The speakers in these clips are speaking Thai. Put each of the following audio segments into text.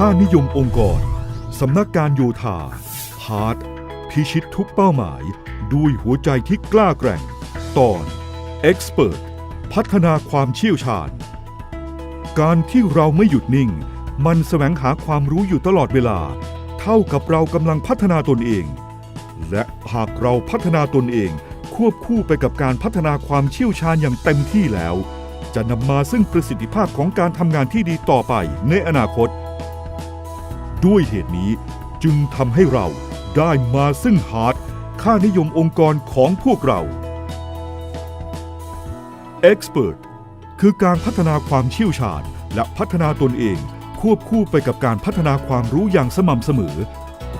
ค่านิยมองค์กร สำนักการโยธาฮาร์ดพิชิตทุกเป้าหมาย ด้วยหัวใจที่กล้าแกร่ง ตอน Expert พัฒนาความเชี่ยวชาญ การที่เราไม่หยุดนิ่ง มันแสวงหาความรู้อยู่ตลอดเวลา เท่ากับเรากำลังพัฒนาตนเอง และหากเราพัฒนาตนเอง ควบคู่ไปกับการพัฒนาความเชี่ยวชาญอย่างเต็มที่แล้ว จะนำมาซึ่งประสิทธิภาพของการทำงานที่ดีต่อไปในอนาคต ด้วยเหตุนี้จึงทำให้เราได้มาซึ่งฮาร์ดค่านิยมองค์กรของพวกเรา Expert คือการพัฒนาความเชี่ยวชาญ และพัฒนาตนเอง ควบคู่ไปกับการพัฒนาความรู้อย่างสม่ำเสมอ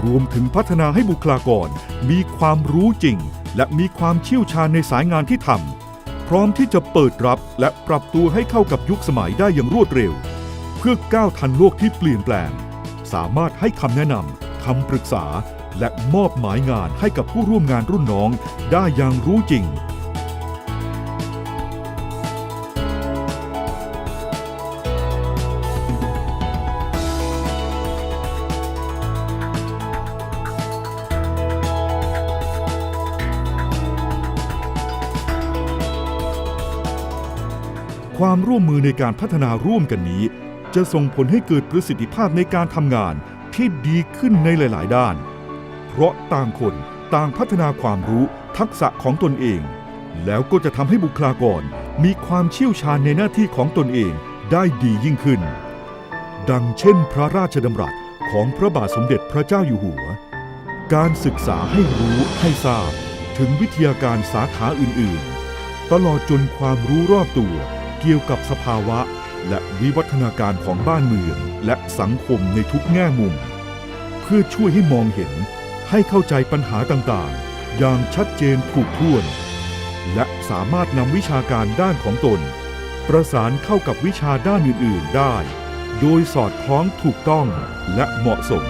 รวมถึงพัฒนาให้บุคลากร มีความรู้จริง และมีความเชี่ยวชาญในสายงานที่ทำพร้อมที่จะเปิดรับและปรับตัวให้เข้ากับยุคสมัยได้อย่างรวดเร็ว เพื่อก้าวทันโลกที่เปลี่ยนแปลง สามารถให้คำแนะนำคำปรึกษา และมอบหมายงานให้กับผู้ร่วมงานรุ่นน้องได้อย่างรู้จริง ความร่วมมือในการพัฒนาร่วมกันนี้ จะส่งผลให้เกิดประสิทธิภาพในการทำงานที่ดีขึ้นในหลาย ๆ ด้าน เพราะต่างคนต่างพัฒนาความรู้ทักษะของตนเอง แล้วก็จะทำให้บุคลากรมีความเชี่ยวชาญในหน้าที่ของตนเองได้ดียิ่งขึ้น ดังเช่นพระราชดำรัสของพระบาทสมเด็จพระเจ้าอยู่หัว การศึกษาให้รู้ให้ทราบ ถึงวิทยาการสาขาอื่น ๆ ตลอดจนความรู้รอบตัวเกี่ยวกับสภาวะ และวิวัฒนาการของบ้านเมืองและสังคมในทุกแง่มุม เพื่อช่วยให้มองเห็นให้เข้าใจปัญหาต่างๆ อย่างชัดเจนถูกถ้วน และสามารถนำวิชาการด้านของตน ประสานเข้ากับวิชาด้านอื่น ๆ ได้ โดยสอดคล้องถูกต้องและเหมาะสม